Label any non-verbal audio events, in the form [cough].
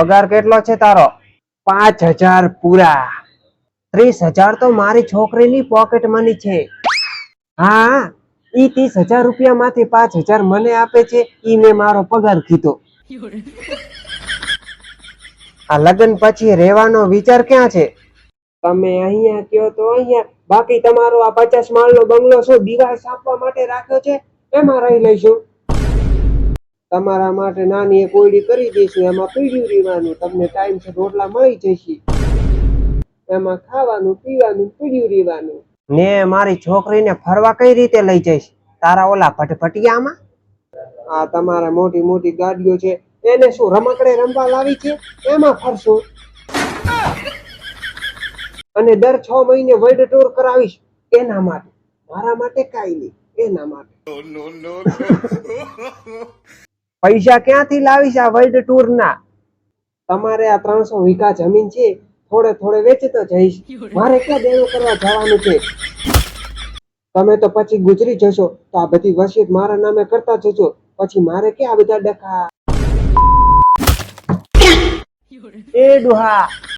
પગાર કેટલો છે તારો? પાંચ હજાર પૂરા. ત્રીસ હજાર તો મારી છોકરીની પોકેટ મની છે. હા, ઈ ત્રીસ હજાર રૂપિયા માંથી પાંચ હજાર મને આપે છે, ઈ મેં મારો પગાર કીધો. આ લગ્ન પછી રહેવાનો વિચાર ક્યાં છે? તમે અહીંયા કયો તો અહીંયા. બાકી તમારો આ પચાસ માળનો બંગલો શું દિવાલ સાંપવા માટે રાખ્યો છે? એમાં રહી લઈશું. તમારા માટે નાની એક ઓયડી કરી દઈશું. એમાં પીડ્યું રહેવાનું. તમને ટાઈમ છે રોટલા મળી જશે. એમાં ખાવાનું પીવાનું પીડ્યું રહેવાનું. ને મારી છોકરીને ફરવા કઈ રીતે લઈ જઈશ? તારા ઓલા ભટભટિયામાં? આ તમારા મોટી મોટી ગાડીઓ છે. એને શું રમકડે રમવા લાવી છે? એમાં ફરશું. અને દર છ મહિને વર્લ્ડ ટૂર કરાવીશ. એના માટે. મારા માટે કાઈ નહીં. એના માટે. [laughs] [laughs] પૈસા ક્યાંથી લાવીશ આ વર્લ્ડ ટૂર ના? તમારે આ ત્રણસો વીઘા જમીન છે, થોડે થોડે વેચતો જઈશ. મારે ક્યાં દેવું કરવા જવાનું છે? તમે તો પછી ગુજરી જશો, તો આ બધી વસિયત મારા નામે કરતા જજો. પછી મારે ક્યાં બધા ડખા? એ ડુહા.